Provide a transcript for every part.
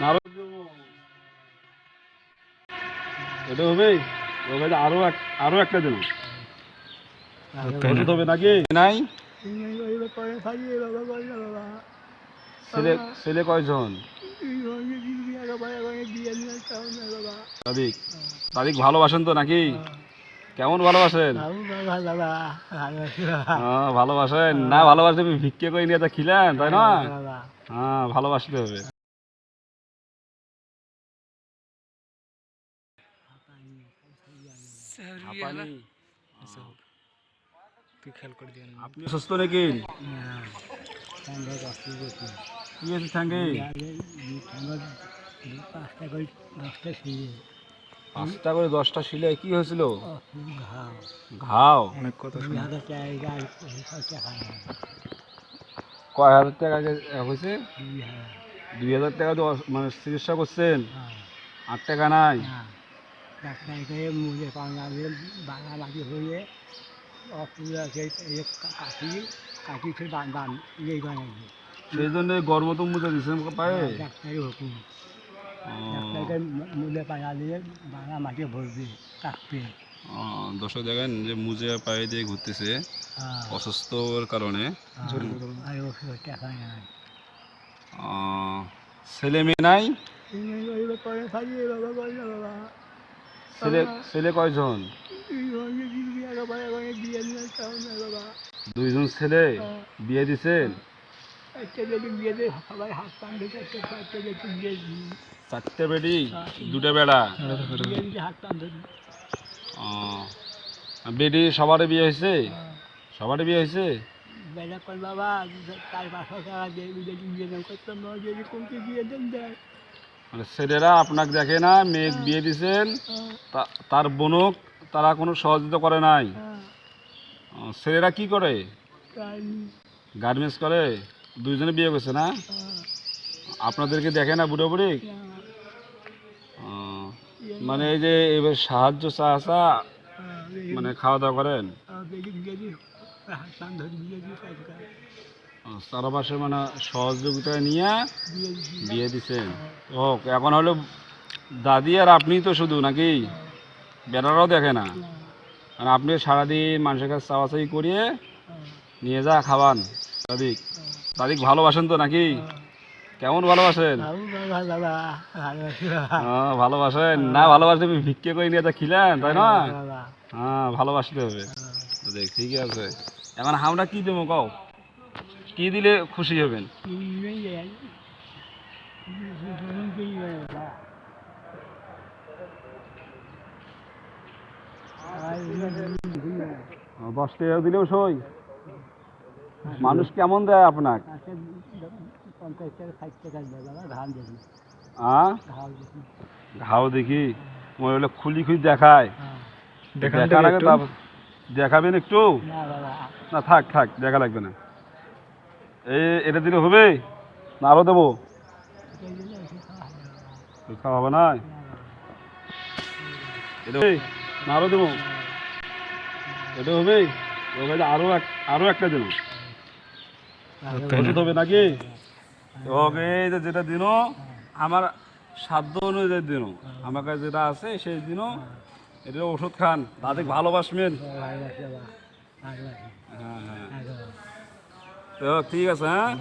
আরও এটা হবে আরও আরও একটা দিন হবে নাকি? নাই। ছেলে ছেলে কয়জন? তারিক তারিক ভালোবাসেন তো নাকি? কেমন ভালোবাসেন? হ্যাঁ ভালোবাসেন। না ভালোবাসে ভিক্ষে করে নিয়ে তা খিলেন তাই না হ্যাঁ ভালোবাসতে হবে। তুই খেয়াল করে দিয়ে আপনি সুস্থ নাকি? কি হয়েছে ঠ্যাঙ্গে পাঁচটা করে দশটা শিলে। কি হয়েছিল? ঘাও। অনেক কথা শুনে কয় হাজার টাকা হয়েছে? দুই হাজার। টাকা তো মানে চিকিৎসা করছেন? আট টাকা নাই? ডাক্তারকে মুখে পাঙ্গালে বাঙালি হয়ে অসুবিধা সেই কাটি কাটি ফের বান বান ইয়ে বানাইছে সেই জন্য গরম তো মুজে দিচ্ছেন পায়ে? ডাক্তারি হুকুম। ডাক্তারকে মুলে পাঙ্গালে বাঙা মাটি ভরবে কাটবে দর্শক দেখেন যে মুজে পায়ে দিয়ে ঘুরতেছে অসুস্থর কারণে। ও, ছেলে মেয়ে নাই? বাবা বাবা। ছেলে ছেলে কয়জন? দুইজন ছেলে বিয়ে দিছেন? চারটে বেডি দুটা বেড়া। ও, বেডি সবারই বিয়ে হয়েছে? সবারই বিয়ে হয়েছে? কর বাবা তার দিয়ে যদি করতাম বিয়ে দেন দেয় মানে ছেলেরা আপনাকে দেখে না মেয়ে বিয়ে দিছেন তার বোনক তারা কোনো সহযোগিতা করে নাই। ছেলেরা কি করে? গার্মেন্টস। করে? দুইজনে বিয়ে করছে না? আপনাদেরকে দেখে না বুড়ো বুড়ি? মানে এই যে এবার সাহায্য চাষা মানে খাওয়া দাওয়া করেন? ও, সারা মাসে মানে সহযোগিতা নিয়ে বিয়ে দিছেন হোক এখন হলো দাদি আর আপনি তো শুধু নাকি বেড়ারাও দেখে না আর আপনি সারাদিন মানুষের কাছে চাওয়াচাই করিয়ে নিয়ে যা খাওয়ান দাদিক দাদিক ভালোবাসেন তো নাকি কেমন ভালোবাসেন হ্যাঁ ভালোবাসেন না ভালোবাসে ভিক্ষে করে নিয়ে তা খিলেন তাই না হ্যাঁ ভালোবাসতে হবে ঠিকই আছে এখন আমরা কি দেবো কও কি দিলে খুশি হবেন? দশ টাকা দিলেও সই। মানুষ কেমন দেয় আপনার পঞ্চাশ টাকা ষাট টাকা দেয় বাবা ধান দেবে আ ধান দেবে ঘাও দেখি মনে হলে খুলি খুলি দেখায় দেখাবেন একটু না থাক থাক দেখা লাগবে না। এটা দিলে হবে? না আরও দেবো? খাওয়া হবে না? আরও দেবো? এটা হবে? আরও এক আরও একটা দেবো। ওষুধ হবে নাকি? ওকে যেটা দিন, আমার সাধ্য অনুযায়ী দিন, আমার কাছে যেটা আছে সেই দিন, এটা ওষুধ খান। তাদের ভালোবাসবেন। হ্যাঁ হ্যাঁ। তো ঠিক আছে হ্যাঁ?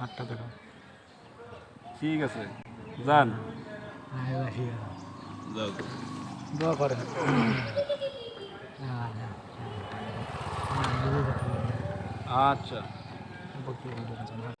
হাতটা দেখো ঠিক আছে যান। যাও। দোয়া করেন। আচ্ছা। বক্তব্য